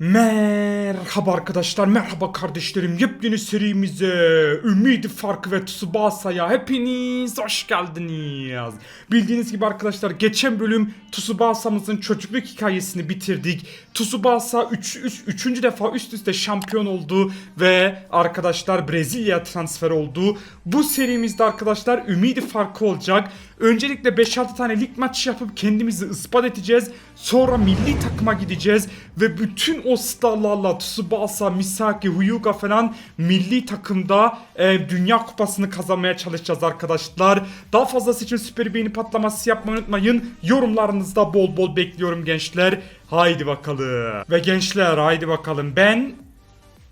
Merhaba arkadaşlar, merhaba kardeşlerim. Yepyeni serimize Ümidi Farkı ve Tsubasa'ya hepiniz hoş geldiniz. Bildiğiniz gibi arkadaşlar geçen bölüm Tsubasa'mızın çocukluk hikayesini bitirdik. Tsubasa 3. Üç, üçüncü defa üst üste şampiyon oldu ve arkadaşlar Brezilya transfer oldu. Bu serimizde arkadaşlar Ümidi Farkı olacak. Öncelikle 5-6 tane lig maçı yapıp kendimizi ispat edeceğiz. Sonra milli takıma gideceğiz ve bütün o starlarla Tsubasa, Misaki, Hyuga falan milli takımda e, Dünya Kupası'nı kazanmaya çalışacağız arkadaşlar. Daha fazlası için süper beğeni patlaması yapmayı unutmayın. Yorumlarınızda bol bol bekliyorum gençler. Haydi bakalım. Ve gençler haydi bakalım. Ben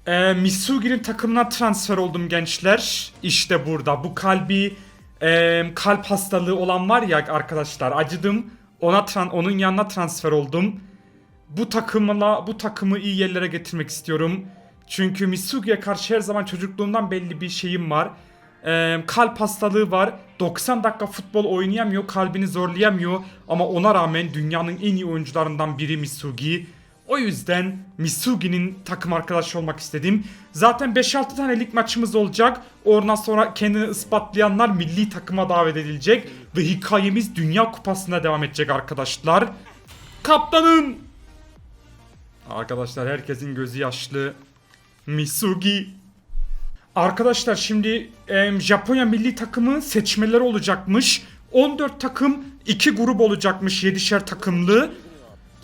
e, Misugi'nin takımına transfer oldum gençler. İşte burada bu kalbi e, kalp hastalığı olan var ya arkadaşlar acıdım. Ona onun yanına transfer oldum. Bu takımla bu takımı iyi yerlere getirmek istiyorum. Çünkü Misugi'ye karşı her zaman çocukluğumdan belli bir şeyim var. E, kalp hastalığı var. 90 dakika futbol oynayamıyor, kalbini zorlayamıyor ama ona rağmen dünyanın en iyi oyuncularından biri Misugi. O yüzden Misugi'nin takım arkadaşı olmak istedim. Zaten 5-6 tane lig maçımız olacak. Oradan sonra kendini ispatlayanlar milli takıma davet edilecek. Ve hikayemiz Dünya Kupası'na devam edecek arkadaşlar. Kaptanım! Arkadaşlar herkesin gözü yaşlı. Misugi. Arkadaşlar şimdi Japonya milli takımı seçmeleri olacakmış. 14 takım 2 grup olacakmış 7'şer takımlı.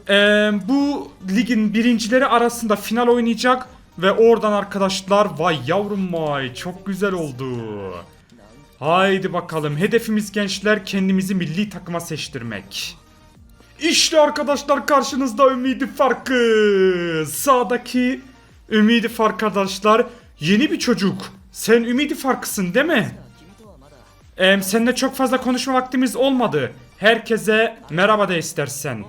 Ee, bu ligin birincileri arasında final oynayacak ve oradan arkadaşlar vay yavrum vay çok güzel oldu. Haydi bakalım hedefimiz gençler kendimizi milli takıma seçtirmek. İşte arkadaşlar karşınızda Ümidi Farkı. Sağdaki Ümidi Fark arkadaşlar yeni bir çocuk. Sen Ümidi Farkısın değil mi? Em, seninle çok fazla konuşma vaktimiz olmadı. Herkese merhaba de istersen.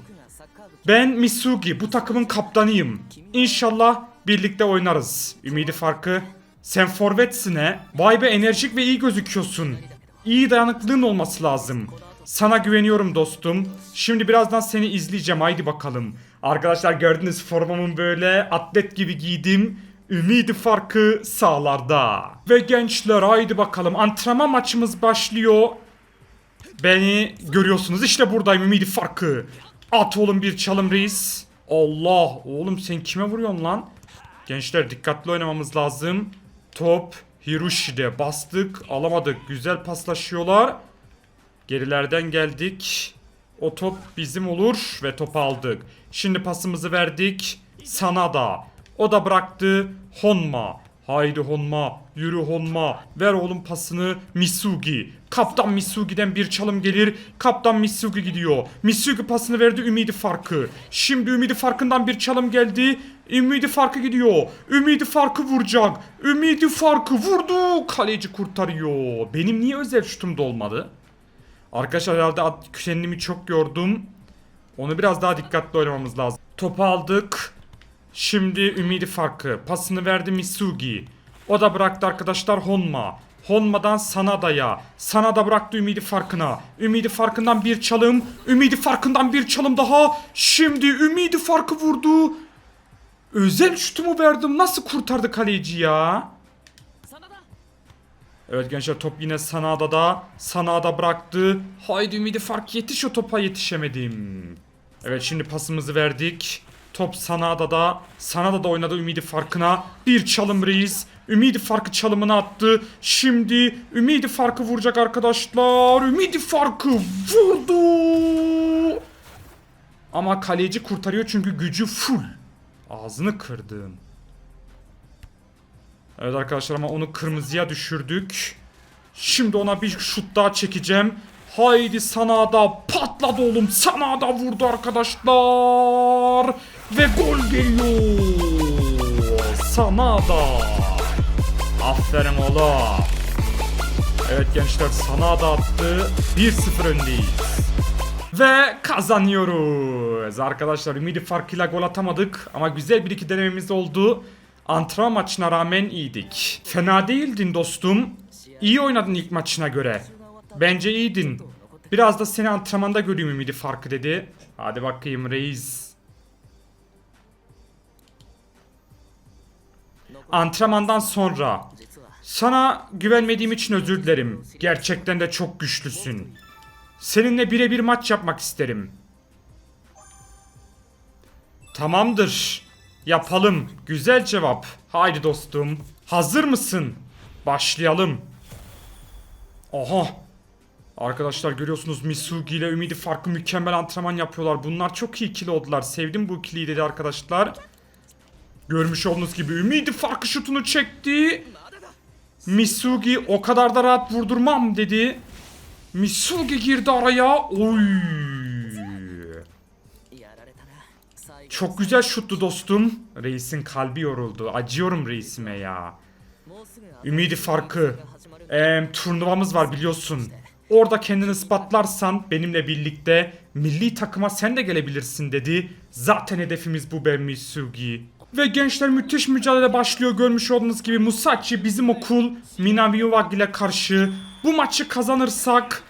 Ben Misugi, bu takımın kaptanıyım. İnşallah birlikte oynarız. Ümidi farkı. Sen forvetsin he. Vay be enerjik ve iyi gözüküyorsun. İyi dayanıklılığın olması lazım. Sana güveniyorum dostum. Şimdi birazdan seni izleyeceğim haydi bakalım. Arkadaşlar gördünüz formamın böyle atlet gibi giydim. Ümidi farkı sağlarda. Ve gençler haydi bakalım antrenman maçımız başlıyor. Beni görüyorsunuz işte buradayım ümidi farkı. At oğlum bir çalım reis. Allah oğlum sen kime vuruyorsun lan? Gençler dikkatli oynamamız lazım. Top Hiroshi'de bastık alamadık. Güzel paslaşıyorlar. Gerilerden geldik. O top bizim olur ve topu aldık. Şimdi pasımızı verdik. Sana da. O da bıraktı. Honma. Haydi Honma. Yürü Honma. Ver oğlum pasını Misugi. Kaptan Misugi'den bir çalım gelir. Kaptan Misugi gidiyor. Misugi pasını verdi Ümidi Farkı. Şimdi Ümidi Farkı'ndan bir çalım geldi. Ümidi Farkı gidiyor. Ümidi Farkı vuracak. Ümidi Farkı vurdu. Kaleci kurtarıyor. Benim niye özel şutum da olmadı? Arkadaşlar herhalde kendimi çok yordum. Onu biraz daha dikkatli oynamamız lazım. Topu aldık. Şimdi Ümidi farkı. Pasını verdi Misugi. O da bıraktı arkadaşlar Honma. Honma'dan Sanada'ya. Sanada bıraktı Ümidi farkına. Ümidi farkından bir çalım. Ümidi farkından bir çalım daha. Şimdi Ümidi farkı vurdu. Özel şutumu verdim. Nasıl kurtardı kaleci ya? Evet gençler top yine Sanada'da. Sanada bıraktı. Haydi Ümidi fark yetiş o topa yetişemedim. Evet şimdi pasımızı verdik. Top Sanada'da. Sanada da oynadı Ümidi farkına. Bir çalım reis. Ümidi farkı çalımını attı. Şimdi Ümidi farkı vuracak arkadaşlar. Ümidi farkı vurdu. Ama kaleci kurtarıyor çünkü gücü full. Ağzını kırdım. Evet arkadaşlar ama onu kırmızıya düşürdük. Şimdi ona bir şut daha çekeceğim. Haydi sana da patladı oğlum. Sana da vurdu arkadaşlar. Ve gol geliyor. Sana da. Aferin oğlum. Evet gençler sana da attı. 1-0 öndeyiz. Ve kazanıyoruz. Arkadaşlar ümidi farkıyla gol atamadık ama güzel bir iki denememiz oldu. Antrenman maçına rağmen iyiydik. Fena değildin dostum. İyi oynadın ilk maçına göre. Bence iyiydin. Biraz da seni antrenmanda göreyim ümidi farkı dedi. Hadi bakayım reis. Antrenmandan sonra. Sana güvenmediğim için özür dilerim. Gerçekten de çok güçlüsün. Seninle birebir maç yapmak isterim. Tamamdır. Yapalım. Güzel cevap. Haydi dostum. Hazır mısın? Başlayalım. Aha. Arkadaşlar görüyorsunuz Misugi ile Ümidi farklı mükemmel antrenman yapıyorlar. Bunlar çok iyi ikili oldular. Sevdim bu ikiliyi dedi arkadaşlar. Görmüş olduğunuz gibi Ümidi farkı şutunu çekti. Misugi o kadar da rahat vurdurmam dedi. Misugi girdi araya. Oy. Çok güzel şuttu dostum. Reisin kalbi yoruldu. Acıyorum reisime ya. Ümidi farkı. Eee turnuvamız var biliyorsun. Orada kendini ispatlarsan benimle birlikte milli takıma sen de gelebilirsin dedi. Zaten hedefimiz bu be Misugi. Ve gençler müthiş mücadele başlıyor görmüş olduğunuz gibi Musashi bizim okul Minami ile karşı. Bu maçı kazanırsak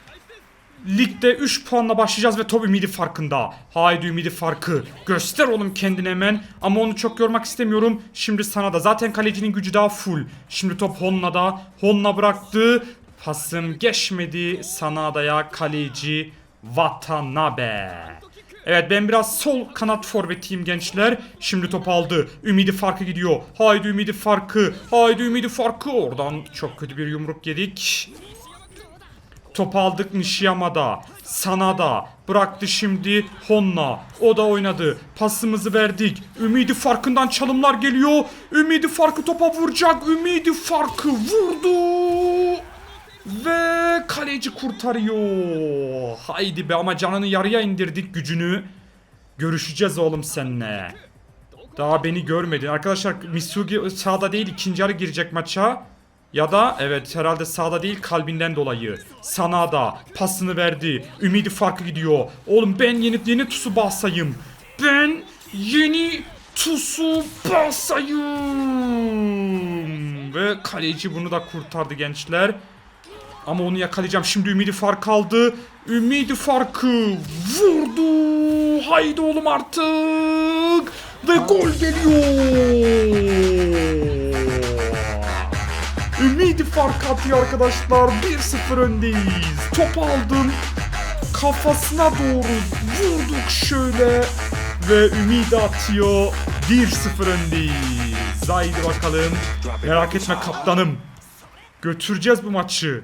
Ligde 3 puanla başlayacağız ve top ümidi farkında. Haydi ümidi farkı. Göster oğlum kendini hemen. Ama onu çok yormak istemiyorum. Şimdi sana da. Zaten kalecinin gücü daha full. Şimdi top Honna'da. Honna bıraktı. Pasım geçmedi. Sanada'ya kaleci Watanabe. Evet ben biraz sol kanat forvetiyim gençler. Şimdi top aldı. Ümidi farkı gidiyor. Haydi ümidi farkı. Haydi ümidi farkı. Oradan çok kötü bir yumruk yedik. Top aldık Nishiyama'da. Sanada. Bıraktı şimdi Honna. O da oynadı. Pasımızı verdik. Ümidi farkından çalımlar geliyor. Ümidi farkı topa vuracak. Ümidi farkı vurdu. Ve kaleci kurtarıyor. Haydi be ama canını yarıya indirdik gücünü. Görüşeceğiz oğlum seninle. Daha beni görmedin. Arkadaşlar Misugi sağda değil ikinci yarı girecek maça. Ya da evet herhalde sağda değil kalbinden dolayı. Sana da pasını verdi. Ümidi farkı gidiyor. Oğlum ben yeni yeni tusu basayım. Ben yeni tusu basayım. Ve kaleci bunu da kurtardı gençler. Ama onu yakalayacağım. Şimdi Ümidi fark aldı. Ümidi farkı vurdu. Haydi oğlum artık. Ve gol geliyor. Ümidi fark atıyor arkadaşlar. 1-0 öndeyiz. Top aldım. Kafasına doğru vurduk şöyle. Ve Ümidi atıyor. 1-0 öndeyiz. Haydi bakalım. Merak etme kaptanım. Götüreceğiz bu maçı.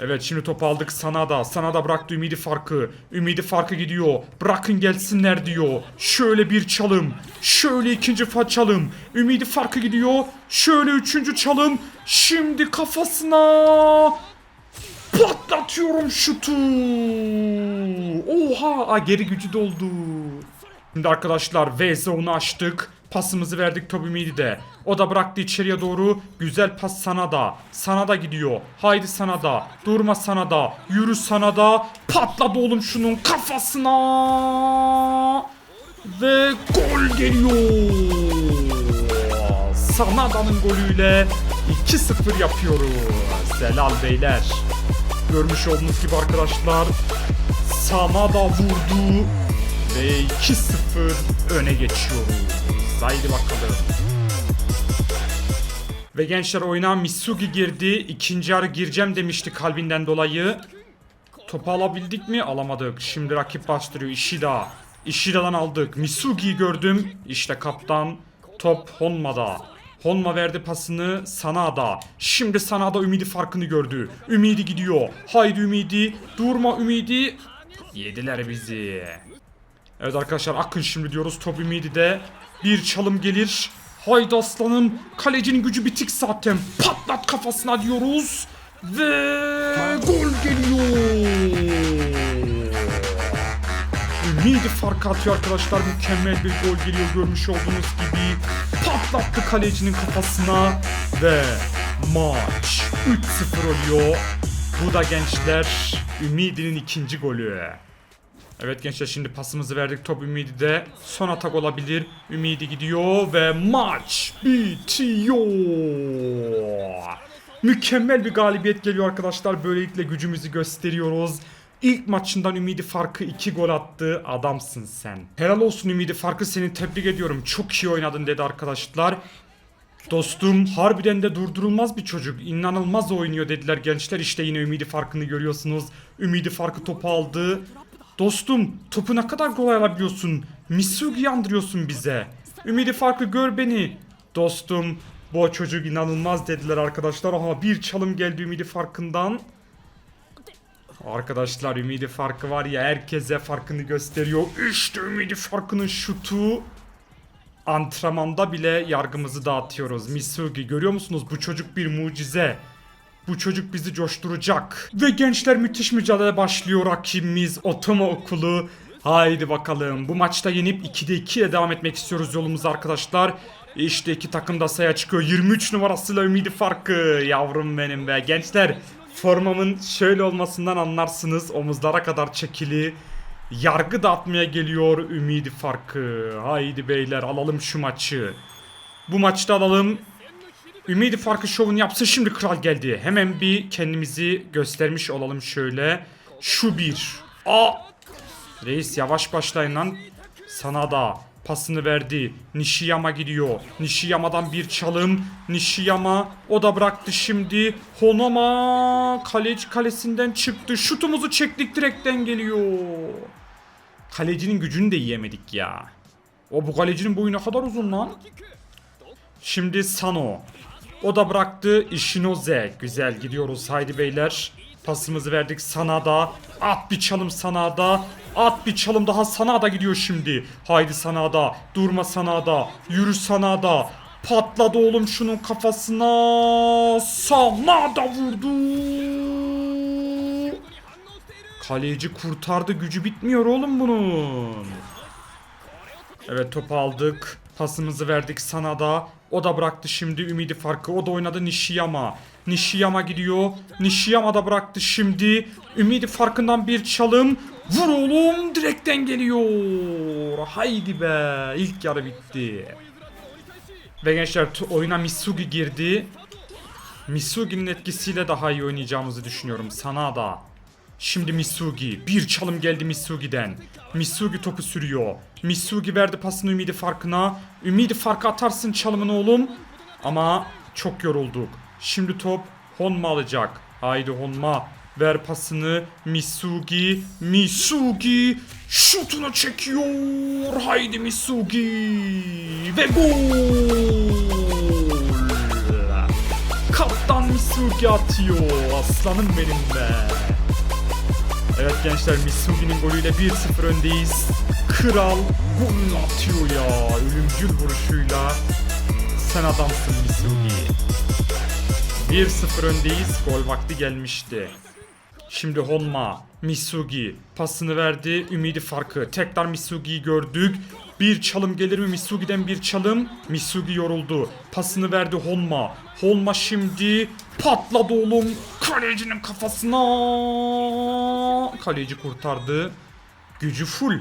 Evet şimdi top aldık Sanada. Sanada bıraktı Ümidi farkı. Ümidi farkı gidiyor. Bırakın gelsinler diyor. Şöyle bir çalım. Şöyle ikinci fa çalım. Ümidi farkı gidiyor. Şöyle üçüncü çalım. Şimdi kafasına patlatıyorum şutu. Oha geri gücü doldu. Şimdi arkadaşlar V zone'u açtık. Pasımızı verdik Tobi Midi'de. O da bıraktı içeriye doğru. Güzel pas sana da. Sana da gidiyor. Haydi sana da. Durma sana da. Yürü sana da. Patladı oğlum şunun kafasına. Ve gol geliyor. Sanada'nın golüyle 2-0 yapıyoruz. Zelal beyler. Görmüş olduğunuz gibi arkadaşlar. Sanada vurdu. Ve 2-0 öne geçiyoruz. Haydi bakalım. Ve gençler oyuna Misugi girdi. İkinci yarı gireceğim demişti kalbinden dolayı. Topu alabildik mi? Alamadık. Şimdi rakip bastırıyor. Ishida. Ishida'dan aldık. Misugi'yi gördüm. İşte kaptan. Top Honma'da. Honma verdi pasını Sanada. Şimdi Sanada Ümidi farkını gördü. Ümidi gidiyor. Haydi Ümidi. Durma Ümidi. Yediler bizi. Evet arkadaşlar akın şimdi diyoruz Top Ümidi'de. Bir çalım gelir. Haydi aslanım. Kalecinin gücü bitik zaten. Patlat kafasına diyoruz. Ve gol geliyor. Ümidi fark atıyor arkadaşlar. Mükemmel bir gol geliyor görmüş olduğunuz gibi. Patlattı kalecinin kafasına. Ve maç 3-0 oluyor. Bu da gençler Ümidi'nin ikinci golü. Evet gençler şimdi pasımızı verdik top Ümidi'de. Son atak olabilir. Ümidi gidiyor ve maç bitiyor. Mükemmel bir galibiyet geliyor arkadaşlar. Böylelikle gücümüzü gösteriyoruz. İlk maçından Ümidi Farkı 2 gol attı. Adamsın sen. Helal olsun Ümidi Farkı seni tebrik ediyorum. Çok iyi oynadın dedi arkadaşlar. Dostum harbiden de durdurulmaz bir çocuk. İnanılmaz oynuyor dediler gençler. İşte yine ümidi farkını görüyorsunuz. Ümidi farkı topu aldı. Dostum topu ne kadar kolay alabiliyorsun. Misugi andırıyorsun bize. Ümidi farkı gör beni. Dostum bu çocuk inanılmaz dediler arkadaşlar. Aha bir çalım geldi ümidi farkından. Arkadaşlar ümidi farkı var ya herkese farkını gösteriyor. İşte ümidi farkının şutu. Antrenmanda bile yargımızı dağıtıyoruz. Misugi görüyor musunuz? Bu çocuk bir mucize. Bu çocuk bizi coşturacak. Ve gençler müthiş mücadele başlıyor. Rakibimiz Otoma Okulu. Haydi bakalım. Bu maçta yenip 2'de 2 ile devam etmek istiyoruz yolumuza arkadaşlar. İşte iki takım da sayı çıkıyor. 23 numarasıyla ümidi farkı. Yavrum benim be. Gençler formamın şöyle olmasından anlarsınız. Omuzlara kadar çekili. Yargı dağıtmaya geliyor ümidi farkı. Haydi beyler alalım şu maçı. Bu maçta alalım. Ümidi farkı şovunu yapsın şimdi kral geldi. Hemen bir kendimizi göstermiş olalım şöyle. Şu bir. Aa! Reis yavaş başlayın lan. Sana da pasını verdi. Nishiyama gidiyor. Nishiyama'dan bir çalım. Nishiyama o da bıraktı şimdi. Honoma kaleci kalesinden çıktı. Şutumuzu çektik direkten geliyor. Kalecinin gücünü de yiyemedik ya. O bu kalecinin boyu ne kadar uzun lan. Şimdi Sano. O da bıraktı Ishinoze. Güzel gidiyoruz haydi beyler. Pasımızı verdik sana da. At bir çalım sana da. At bir çalım daha sana da gidiyor şimdi. Haydi sana da. Durma sana da. Yürü sana da. Patladı oğlum şunun kafasına. Sana da vurdu. Kaleci kurtardı. Gücü bitmiyor oğlum bunun. Evet topu aldık. Pasımızı verdik sana da. O da bıraktı şimdi ümidi farkı. O da oynadı Nishiyama. Nishiyama gidiyor. Nishiyama da bıraktı şimdi. Ümidi farkından bir çalım. Vur oğlum direkten geliyor. Haydi be. İlk yarı bitti. Ve gençler oyuna Misugi girdi. Misugi'nin etkisiyle daha iyi oynayacağımızı düşünüyorum. Sana da. Şimdi Misugi. Bir çalım geldi Misugi'den. Misugi topu sürüyor. Misugi verdi pasını Ümidi farkına. Ümidi farkı atarsın çalımını oğlum. Ama çok yorulduk. Şimdi top Honma alacak. Haydi Honma. Ver pasını Misugi. Misugi şutunu çekiyor. Haydi Misugi. Ve gol. Kaptan Misugi atıyor. Aslanım benim be. Evet gençler Misugi'nin golüyle 1-0 öndeyiz. Kral golünü atıyor ya. Ölümcül vuruşuyla. Sen adamsın Misugi. 1-0 öndeyiz. Gol vakti gelmişti. Şimdi Honma, Misugi pasını verdi. Ümidi farkı. Tekrar Misugi'yi gördük. Bir çalım gelir mi Misugi'den bir çalım? Misugi yoruldu. Pasını verdi Honma. Honma şimdi patladı oğlum. Kalecinin kafasına. Kaleci kurtardı. Gücü full.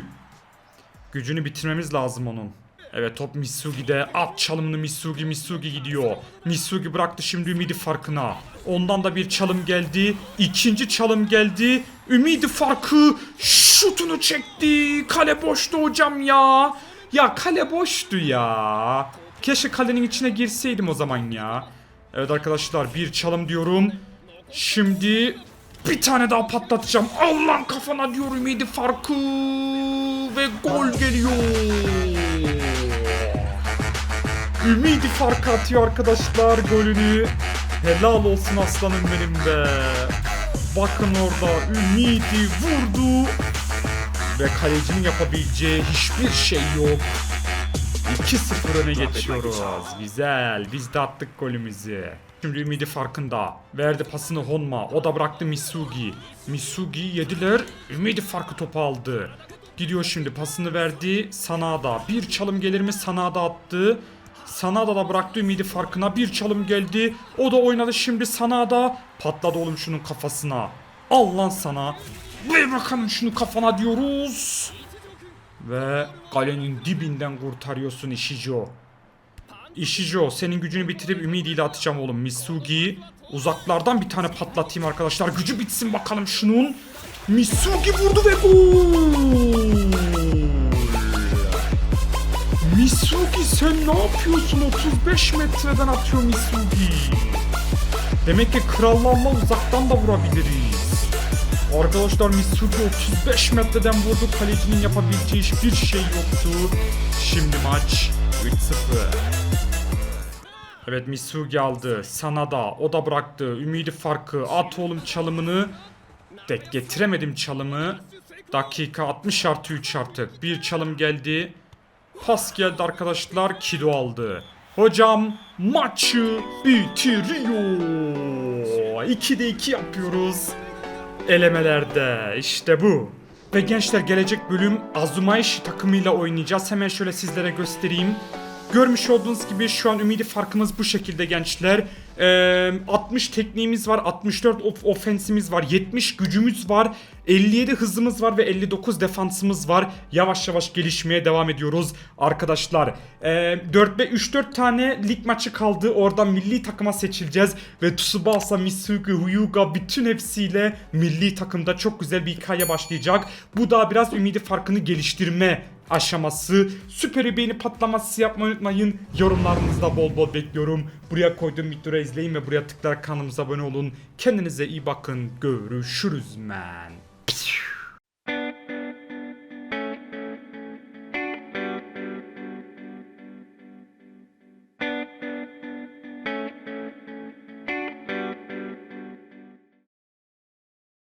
Gücünü bitirmemiz lazım onun. Evet top Misugi'de. At çalımını Misugi. Misugi gidiyor. Misugi bıraktı şimdi Ümidi farkına. Ondan da bir çalım geldi. İkinci çalım geldi. Ümidi farkı şutunu çekti. Kale boştu hocam ya. Ya kale boştu ya. Keşke kalenin içine girseydim o zaman ya. Evet arkadaşlar bir çalım diyorum. Şimdi bir tane daha patlatacağım. Allah'ın kafana diyor Ümidi farkı. Ve gol geliyor. Ümidi farkı atıyor arkadaşlar golünü. Helal olsun aslanım benim be. Bakın orada Ümidi vurdu. Ve kalecinin yapabileceği hiçbir şey yok. 2-0 öne geçiyoruz. Güzel. Biz de attık golümüzü. Şimdi Ümidi farkında. Verdi pasını Honma. O da bıraktı Misugi. Misugi yediler. Ümidi farkı topu aldı. Gidiyor şimdi pasını verdi. Sanada. Bir çalım gelir mi? Sanada attı. Sanada da bıraktı Ümidi farkına. Bir çalım geldi. O da oynadı şimdi Sanada. Patladı oğlum şunun kafasına. Al lan sana. Ver bakalım şunu kafana diyoruz. Ve kalenin dibinden kurtarıyorsun Ishijo. Ishijo senin gücünü bitirip ümidiyle atacağım oğlum. Misugi uzaklardan bir tane patlatayım arkadaşlar. Gücü bitsin bakalım şunun. Misugi vurdu ve gol. Misugi sen ne yapıyorsun? 35 metreden atıyor Misugi. Demek ki krallarla uzaktan da vurabiliriz. Arkadaşlar Misugi 35 metreden vurdu. Kalecinin yapabileceği hiçbir şey yoktu. Şimdi maç 3-0. Evet Misugi aldı. Sana da. O da bıraktı. Ümidi farkı. At oğlum çalımını. Dek getiremedim çalımı. Dakika 60 artı 3 artık. Bir çalım geldi. Pas geldi arkadaşlar. Kido aldı. Hocam maçı bitiriyor. 2'de 2 yapıyoruz. Elemelerde işte bu. Ve gençler gelecek bölüm Azumaishi takımıyla oynayacağız. Hemen şöyle sizlere göstereyim. Görmüş olduğunuz gibi şu an ümidi farkımız bu şekilde gençler. Ee, 60 tekniğimiz var, 64 of ofensimiz var, 70 gücümüz var, 57 hızımız var ve 59 defansımız var. Yavaş yavaş gelişmeye devam ediyoruz arkadaşlar. Ee, 4 ve 3-4 tane lig maçı kaldı. Oradan milli takıma seçileceğiz ve Tsubasa, Misugi, Hyuga bütün hepsiyle milli takımda çok güzel bir hikaye başlayacak. Bu da biraz ümidi farkını geliştirme aşaması. Süper beğeni patlaması yapmayı unutmayın. Yorumlarınızda bol bol bekliyorum. Buraya koyduğum videoları izleyin ve buraya tıklayarak kanalımıza abone olun. Kendinize iyi bakın. Görüşürüz men.